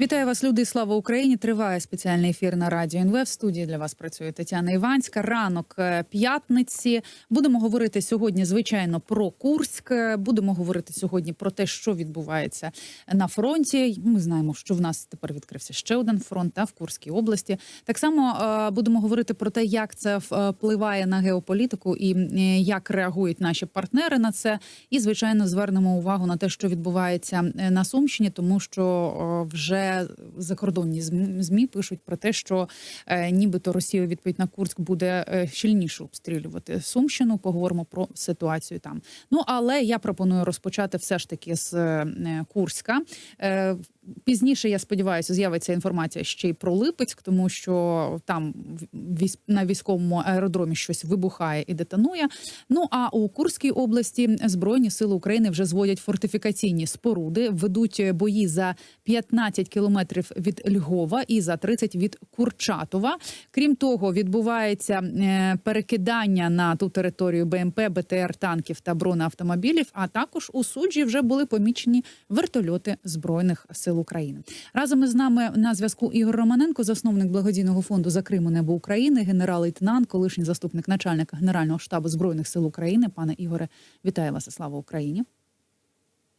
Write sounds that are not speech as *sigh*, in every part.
Вітаю вас, люди. Слава Україні! Триває спеціальний ефір на радіо НВ. В студії для вас працює Тетяна Іванська. Ранок е, п'ятниці. Будемо говорити сьогодні, звичайно, про Курськ. Будемо говорити сьогодні про те, що відбувається на фронті. Ми знаємо, що в нас тепер відкрився ще один фронт та в Курській області. Так само е, будемо говорити про те, як це е, впливає на геополітику і як реагують наші партнери на це. І звичайно, звернемо увагу на те, що відбувається на Сумщині, тому що е, закордонні ЗМІ ЗМІ пишуть про те, що е, нібито Росія відповідь на Курськ буде е, щільніше обстрілювати Сумщину. Поговоримо про ситуацію там. Ну але я пропоную розпочати все ж таки з е, Курська. Пізніше я сподіваюся, з'явиться інформація ще й про Липецьк, тому що там на військовому аеродромі щось вибухає і детонує. Ну а у Курській області збройні сили України вже зводять фортифікаційні споруди, ведуть бої за 15 кілометрів від Львова і за 30 від Курчатова. Крім того, відбувається е, перекидання на ту територію БМП, БТР, танків та бронеавтомобілів. А також у суджі вже були помічені вертольоти збройних сил України. Разом із нами на зв'язку Ігор Романенко, засновник благодійного фонду за Криму Небо України, генерал-лейтенант, колишній заступник начальника Генерального штабу збройних сил України. Пане Ігоре, вітаю вас слава Україні.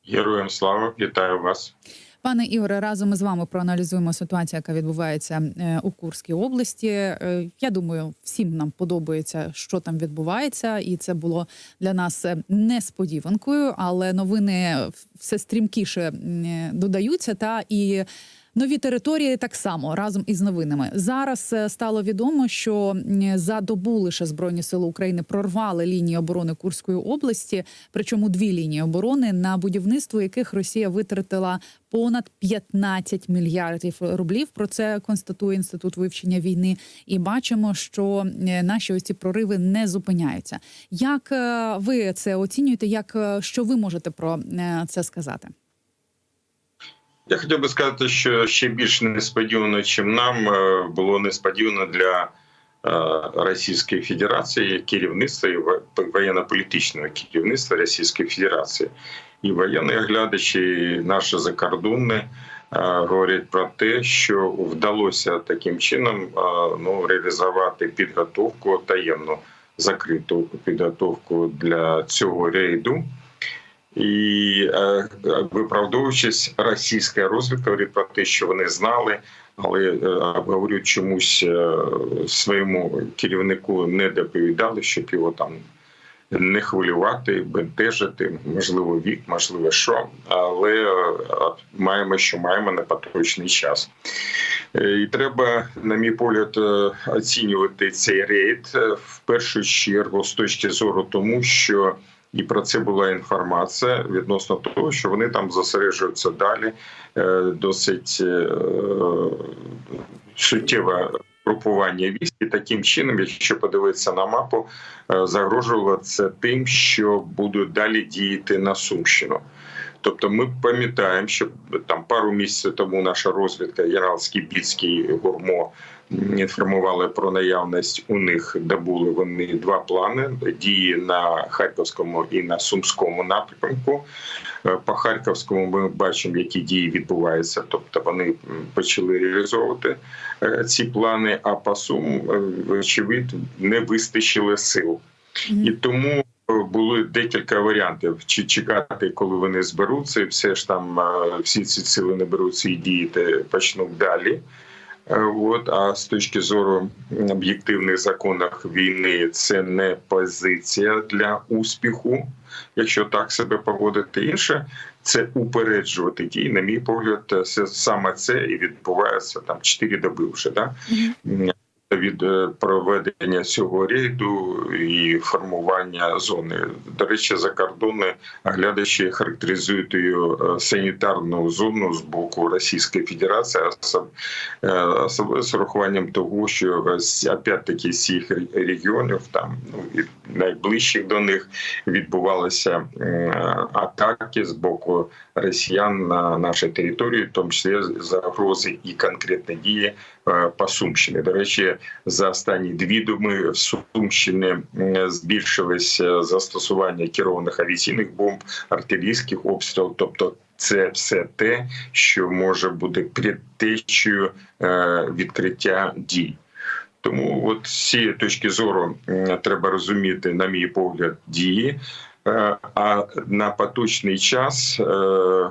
Героям слава, вітаю вас. Пане Ігоре, разом із вами проаналізуємо ситуацію, яка відбувається е, у Курській області. Е, Я думаю, всім нам подобається, що там відбувається, і це було для нас е, несподіванкою. Але новини все стрімкіше додаються. Та і нові території так само разом із новинами. Зараз е, стало відомо, що за добу лише збройні сили України прорвали лінії оборони Курської області, причому дві лінії оборони, на будівництво яких Росія витратила понад 15 мільярдів рублів. Про це констатує інститут вивчення війни. І бачимо, що е, наші ось ці прориви не зупиняються. Як е, ви це оцінюєте? Як що ви можете про це сказати? Я хотів би сказати, що ще більш несподівано, ніж нам, е, було несподівано для е, Російської Федерації керівництва і воєнно-політичного керівництва Російської Федерації. І воєнні оглядачі, і наші закордонні е, говорять про те, що вдалося таким чином ну, реалізувати підготовку таємну закриту підготовку для цього рейду. І е, виправдовуючись, російська розвідка говорить про те, що вони знали, але е, говорю, чомусь е, своєму керівнику не доповідали, щоб його там не хвилювати, бентежити, можливо, вік, можливо, що, але е, маємо, що маємо на поточний час. Е, І треба, на мій погляд, е, оцінювати цей рейд е, в першу чергу з точки зору тому, що і про це була інформація відносно того, що вони там зосереджуються далі. Е, Досить е, суттєве групування військ. І таким чином, якщо подивитися на мапу, е, загрожувало це тим, що будуть далі діяти на Сумщину. Тобто, ми пам'ятаємо, що там пару місяців тому наша розвідка генерал Скібіцький Гурмо інформували про наявність у них, де були вони два плани дії на харківському і на сумському напрямку. Е, По харківському ми бачимо, які дії відбуваються. Тобто вони почали реалізовувати е, ці плани. А по сум, е, не вистачило сил. І тому були декілька варіантів: чи чекати, коли вони зберуться, і все ж там всі ці сили не беруться і діяти почнуть далі. Е, От, а з точки зору об'єктивних законів війни, це не позиція для успіху, якщо так себе поводити. Інше це упереджувати дії. На мій погляд, це саме це і відбувається там 4 доби вже. Да? Від е, проведення цього рейду і формування зони. До речі, закордонні оглядачі характеризують її е, санітарну зону з боку Російської Федерації, е, особливо з урахуванням того, що з- опять-таки з цих регіонів там ну найближчих до них відбувалися атаки з боку росіян на нашій території, в тому числі загрози і конкретні дії по Сумщині. До речі, за останні дві доби в Сумщині збільшилося застосування керованих авіаційних бомб, артилерійських обстрілів, тобто. Це все те, що може бути предтечею е, відкриття дій. Тому от з цієї точки зору треба розуміти, на мій погляд, дії. Е, А на поточний час е,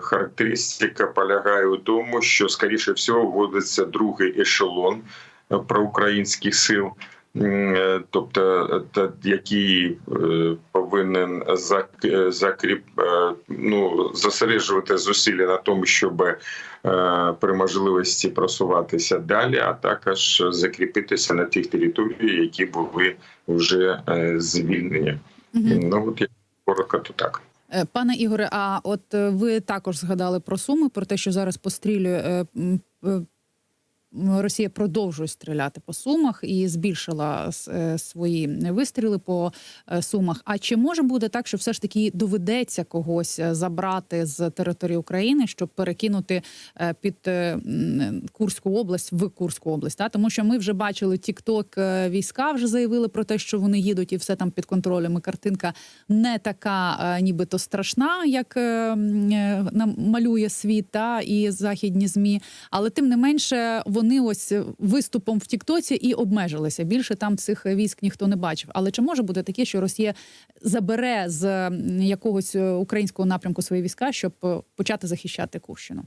характеристика полягає у тому, що скоріше всього вводиться другий ешелон проукраїнських сил, е, тобто е, який е, повинен зак- закріп, ну, зосереджувати зусилля на тому, щоб при можливості просуватися далі, а також закріпитися на тих територіях, які були вже звільнені. Мгм. Ну от я коротко, то так. Пане Ігоре, а от ви також згадали про суми, про те, що зараз пострілює Росія продовжує стріляти по сумах і збільшила е, свої вистріли по е, сумах. А чи може бути так, що все ж таки доведеться когось е, забрати з території України, щоб перекинути під Курську область в Курську область? Та тому що ми вже бачили Тікток війська вже заявили про те, що вони їдуть і все там під контролем. І картинка не така, нібито страшна, як нам малює світ та і західні змі. Але тим не менше, вони ось виступом в Тіктоці і обмежилися. Більше там цих військ ніхто не бачив. Але чи може бути таке, що Росія забере з якогось е, українського напрямку свої війська, щоб е, почати захищати Курщину?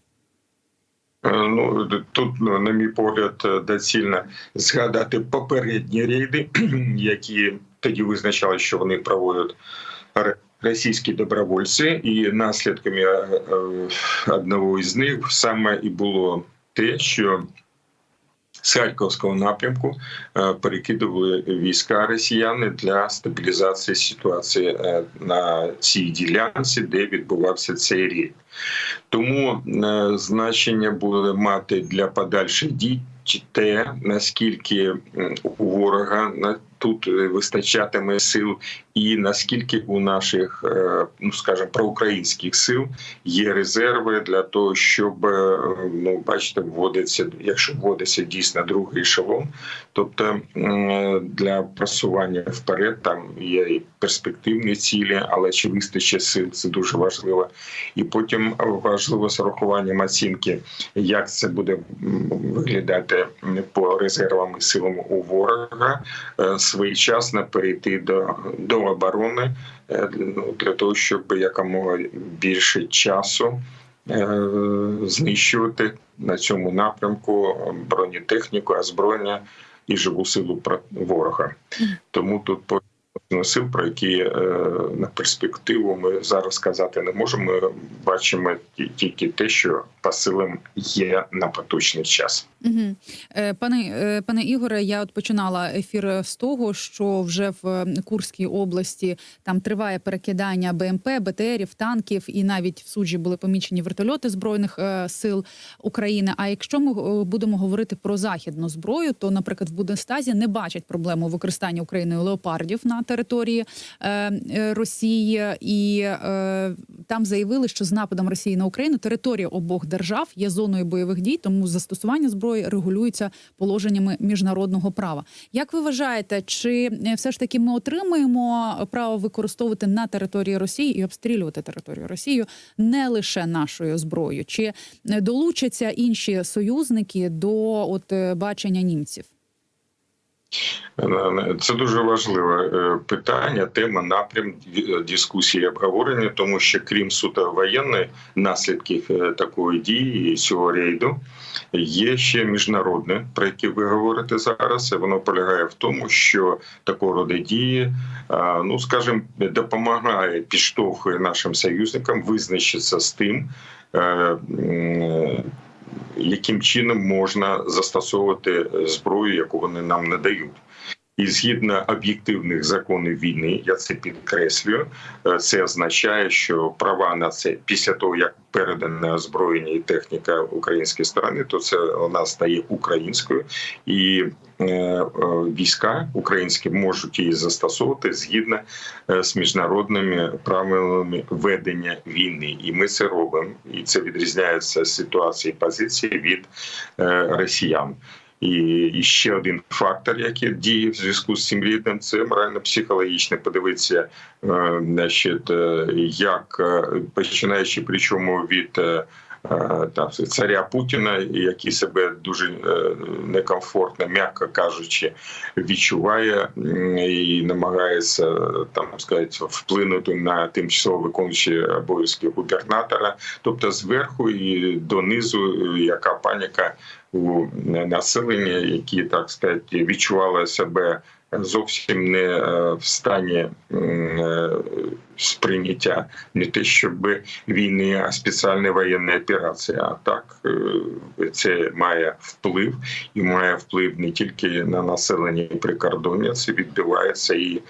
Е, Ну тут, ну, на мій погляд, е, доцільно згадати попередні рейди, *clears throat* які тоді визначали, що вони проводять російські добровольці, і наслідками е, е, одного із них саме і було те, що з Харківського напрямку е, перекидували війська росіяни для стабілізації ситуації е, на цій ділянці, де відбувався цей рейд. Тому е, значення буде мати для подальших дій те, наскільки у ворога тут е, вистачатиме сил, і наскільки у наших, е, ну скажімо, проукраїнських сил є резерви для того, щоб ну бачите, вводиться, якщо вводиться дійсно другий ешелон, тобто для просування вперед там є і перспективні цілі, але чи вистачить сил, це дуже важливо. І потім важливо з урахуванням оцінки, як це буде виглядати по резервам і силам у ворога, е, своєчасно перейти до, до оборони е, для того, щоб якомога більше часу е, знищувати на цьому напрямку бронетехніку, озброєння і живу силу ворога. Тому тут по сил, про які е, на перспективу ми зараз сказати не можемо. Ми бачимо ті- тільки те, що по силам є на поточний час. Угу. Пане е, пане Ігоре, я от починала ефір з того, що вже в Курській області там триває перекидання БМП, БТРів, танків, і навіть в суджі були помічені вертольоти збройних сил України. А якщо ми будемо говорити про західну зброю, то, наприклад, в Буденстазі не бачать проблему використання Україною леопардів на території е, е, Росії, і е, там заявили, що з нападом Росії на Україну територія обох держав є зоною бойових дій, тому застосування зброї регулюється положеннями міжнародного права. Як ви вважаєте, чи все ж таки ми отримуємо право використовувати на території Росії і обстрілювати територію Росії не лише нашою зброєю? Чи долучаться інші союзники до от бачення німців? Це дуже важливе е, питання, тема, напрям дискусії обговорення, тому що крім суто воєнної наслідків е, такої дії і цього рейду, є ще міжнародне, про яке ви говорите зараз. І воно полягає в тому, що такого роду дії, ну скажімо, допомагає підштовхує нашим союзникам визначитися з тим. Яким чином можна застосовувати зброю, яку вони нам не дають. І згідно об'єктивних законів війни, я це підкреслюю. е, Це означає, що права на це після того, як передане озброєння і техніка української сторони, то це вона стає українською, і е, е, війська українські можуть її застосовувати згідно з міжнародними правилами ведення війни. І ми це робимо. І це відрізняється ситуації позиції від росіян. І, ще один фактор, який діє в зв'язку з цим рідним, це морально-психологічне. Подивитися, е, значить, е, як е, починаючи причому від там царя Путіна, який себе дуже е, некомфортно, м'яко кажучи, відчуває і намагається там сказати вплинути на тимчасово виконуючі обов'язки губернатора, тобто зверху і донизу, яка паніка у населення, які так сказати відчували себе зовсім не е, в стані е, сприйняття не те, щоб війни, а спеціальна воєнна операція. А так е, це має вплив і має вплив не тільки на населення і прикордоння, це відбувається і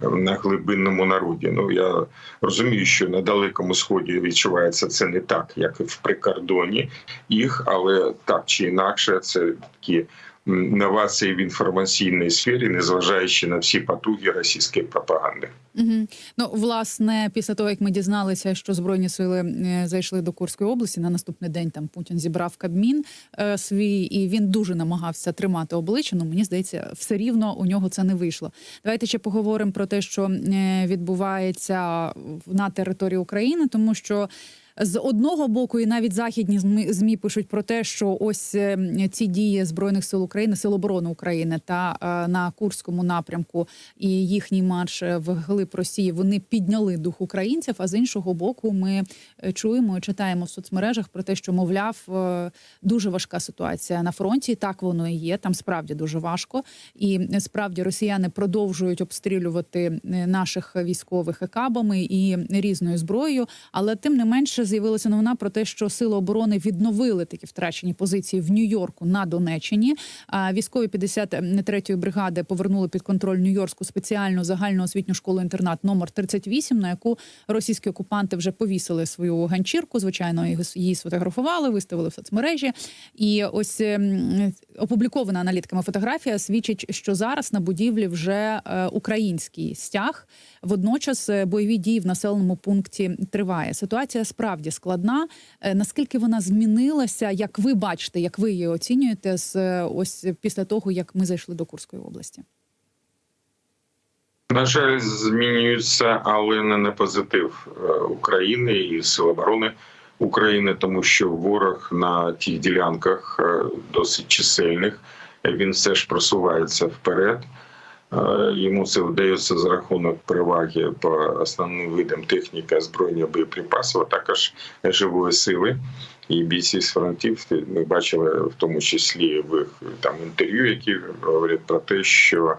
на глибинному народі. Ну я розумію, що на далекому сході відчувається це не так, як і в прикордоні їх, але так чи інакше, це такі новації в інформаційній сфері, незважаючи на всі потуги російської пропаганди. Угу. Ну, власне, після того, як ми дізналися, що збройні сили е, зайшли до Курської області, на наступний день там Путін зібрав Кабмін е, свій, і він дуже намагався тримати обличчя. Ну мені здається, все рівно у нього це не вийшло. Давайте ще поговоримо про те, що е, відбувається на території України, тому що. З одного боку, і навіть західні змі, пишуть про те, що ось е, ці дії збройних сил України, сил оборони України та е, на Курському напрямку і їхній марш е, в глиб Росії вони підняли дух українців. А з іншого боку, ми чуємо і читаємо в соцмережах про те, що мовляв дуже важка ситуація на фронті. Так воно і є. Там справді дуже важко, і справді росіяни продовжують обстрілювати наших військових екабами і різною зброєю. Але тим не менше з'явилася новина про те, що сили оборони відновили такі втрачені позиції в Нью-Йорку на Донеччині. А військові 53-ї бригади повернули під контроль Нью-Йоркську спеціальну загальну освітню школу інтернат номер 38, на яку російські окупанти вже повісили свою ганчірку. Звичайно, її- сфотографували, виставили в соцмережі. І ось ем, опублікована аналітиками фотографія свідчить, що зараз на будівлі вже е, український стяг. Водночас е, бойові дії в населеному пункті триває. Ситуація справді складна. Е, Наскільки вона змінилася, як ви бачите, як ви її оцінюєте з е, ось після того, як ми зайшли до Курської області? На жаль, змінюються, але не на позитив е, України і Сил оборони України, тому що ворог на тих ділянках досить чисельних. Він все ж просувається вперед. Е, Йому це вдається за рахунок переваги по основним видам техніки, озброєння боєприпасів, а також живої сили. І бійці з фронтів ми бачили в тому числі в там інтерв'ю, які говорять про те, що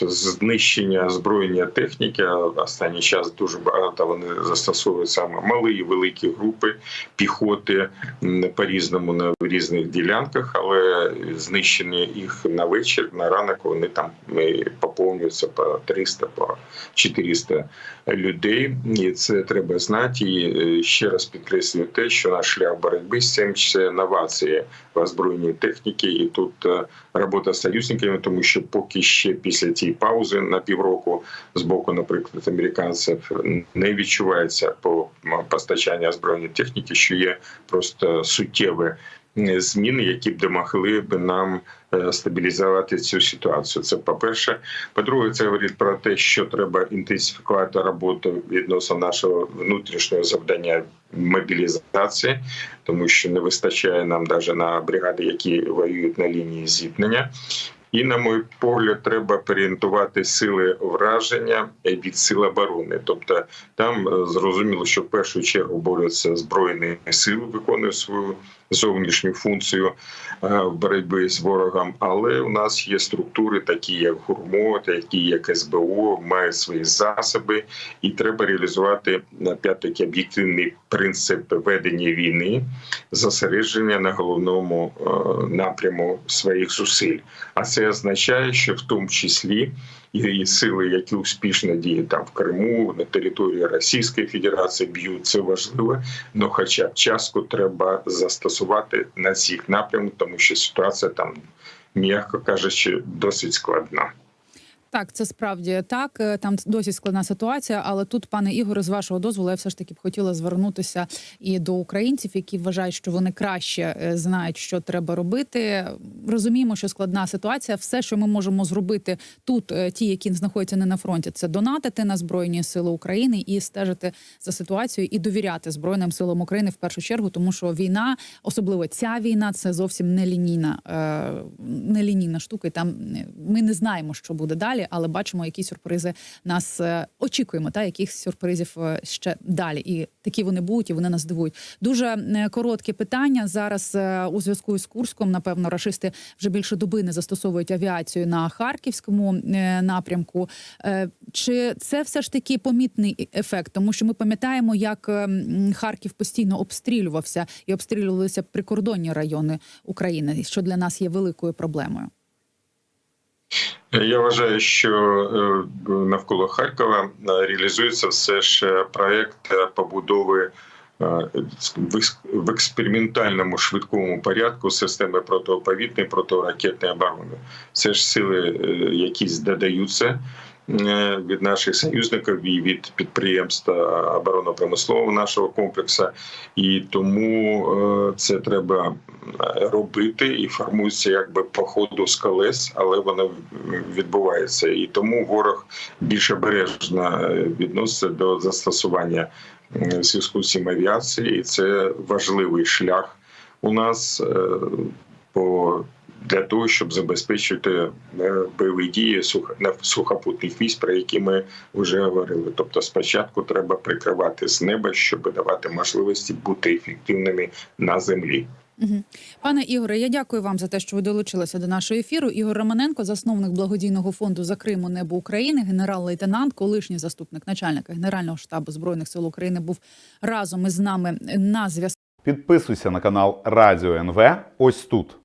знищення озброєння техніки останній час дуже багато вони застосовують саме малі і великі групи піхоти м, по-різному на різних ділянках, але знищення їх на вечір, на ранок вони там е, поповнюються по 300, по 400 людей. І це треба знати. І е, ще раз підкреслюю те, що наш шлях боротьби з цим це новації в озброєнні техніки, і тут е, робота з союзниками, тому що поки ще після цієї паузи на півроку з боку, наприклад, американців не відчувається по постачанню озброєння техніки, що є просто суттєві зміни, які б домогли б нам е, стабілізувати цю ситуацію. Це по перше. По-друге, це говорить про те, що треба інтенсифікувати роботу відносно нашого внутрішнього завдання мобілізації, тому що не вистачає нам навіть на бригади, які воюють на лінії зіткнення. І, на мій погляд, треба переорієнтувати сили враження від сил оборони. Тобто там е, зрозуміло, що в першу чергу борються збройні сили, виконують свою зовнішню функцію е, в боротьбі з ворогом. Але у нас є структури, такі як ГУРМО, такі як СБО, мають свої засоби, і треба реалізувати опять-таки об'єктивний принцип ведення війни, зосередження на головному е, напряму своїх зусиль. А це означає, що в тому числі і сили, які успішно діють там в Криму, на території Російської Федерації б'ють, це важливо. Ну, хоча б частку треба застосувати на цих напрямках, тому що ситуація там, м'яко кажучи, досить складна. Так, це справді так. Е, Там досить складна ситуація. Але тут, пане Ігоре, з вашого дозволу, я все ж таки б хотіла звернутися і до українців, які вважають, що вони краще е, знають, що треба робити. Розуміємо, що складна ситуація. Все, що ми можемо зробити тут, е, ті, які знаходяться не на фронті, це донатити на збройні сили України і стежити за ситуацією і довіряти збройним силам України в першу чергу, тому що війна, особливо ця війна, це зовсім не лінійна, не лінійна штука. І там ми не знаємо, що буде далі, але бачимо, які сюрпризи нас е, очікуємо. Та яких сюрпризів е, ще далі, і такі вони будуть, і вони нас дивують. Дуже е, коротке питання зараз у зв'язку з Курском. Напевно, рашисти вже більше доби не застосовують авіацію на харківському напрямку. Чи це все ж таки помітний ефект? Тому що ми пам'ятаємо, як Харків постійно обстрілювався і обстрілювалися прикордонні райони України, що для нас є великою проблемою. Я вважаю, що е, навколо Харкова е, реалізується все ж проект побудови е, в експериментальному швидкому порядку системи протиповітної протиракетної оборони. Це ж сили, якісь додаються від наших союзників і від підприємств оборонно-промислового нашого комплексу, і тому е, це треба е, робити і формується якби по ходу з колес, але воно відбувається. І тому ворог більш обережно е, відноситься до застосування е, зв'язку з авіації, і це важливий шлях у нас е, по. Для того щоб забезпечити е, бойові дії сухопутних військ, про які ми вже говорили. Тобто, спочатку треба прикривати з неба, щоб давати можливості бути ефективними на землі. Пане Ігоре, я дякую вам за те, що ви долучилися до нашого ефіру. Ігор Романенко, засновник благодійного фонду за Криму Небо України, генерал-лейтенант, колишній заступник начальника Генерального штабу збройних сил України, був разом із нами на зв'язку. Підписуйся на канал Радіо НВ ось тут.